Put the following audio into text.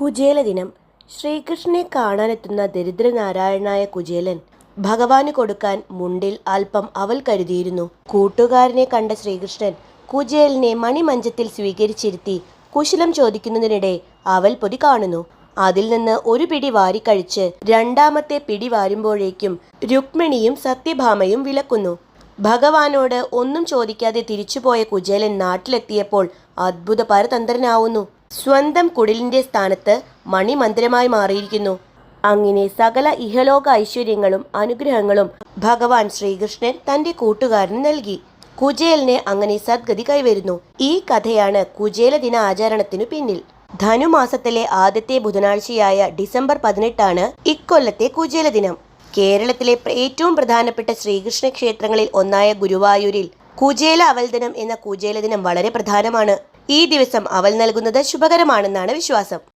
കുചേല ദിനം ശ്രീകൃഷ്ണനെ കാണാനെത്തുന്ന ദരിദ്രനാരായണനായ കുചേലൻ ഭഗവാന് കൊടുക്കാൻ മുണ്ടിൽ അല്പം അവൽ കരുതിയിരുന്നു. കൂട്ടുകാരനെ കണ്ട ശ്രീകൃഷ്ണൻ കുചേലിനെ മണിമഞ്ചത്തിൽ സ്വീകരിച്ചിരുത്തി കുശലം ചോദിക്കുന്നതിനിടെ അവൽ പൊതി കാണുന്നു. അതിൽ നിന്ന് ഒരു പിടി വാരിക്കഴിച്ച് രണ്ടാമത്തെ പിടി വാരുമ്പോഴേക്കും രുക്മിണിയും സത്യഭാമയും വിലക്കുന്നു. ഭഗവാനോട് ഒന്നും ചോദിക്കാതെ തിരിച്ചുപോയ കുചേലൻ നാട്ടിലെത്തിയപ്പോൾ അത്ഭുത പരതന്ത്രനാവുന്നു സ്വന്തം കുടിലിന്റെ സ്ഥാനത്ത് മണിമന്ദിരമായി മാറിയിരിക്കുന്നു. അങ്ങനെ സകല ഇഹലോക ഐശ്വര്യങ്ങളും അനുഗ്രഹങ്ങളും ഭഗവാൻ ശ്രീകൃഷ്ണൻ തന്റെ കൂട്ടുകാരന് നൽകി. കുചേലിനെ അങ്ങനെ സദ്ഗതി കൈവരുന്നു. ഈ കഥയാണ് കുചേല ദിന ആചരണത്തിനു പിന്നിൽ. ധനുമാസത്തിലെ ആദ്യത്തെ ബുധനാഴ്ചയായ ഡിസംബർ പതിനെട്ടാണ് ഇക്കൊല്ലത്തെ കുചേല ദിനം. കേരളത്തിലെ ഏറ്റവും പ്രധാനപ്പെട്ട ശ്രീകൃഷ്ണ ക്ഷേത്രങ്ങളിൽ ഒന്നായ ഗുരുവായൂരിൽ കുചേല അവൽദിനം എന്ന കുചേല ദിനം വളരെ പ്രധാനമാണ്. ഈ ദിവസം അവൽ നൽകുന്നത് ശുഭകരമാണെന്നാണ് വിശ്വാസം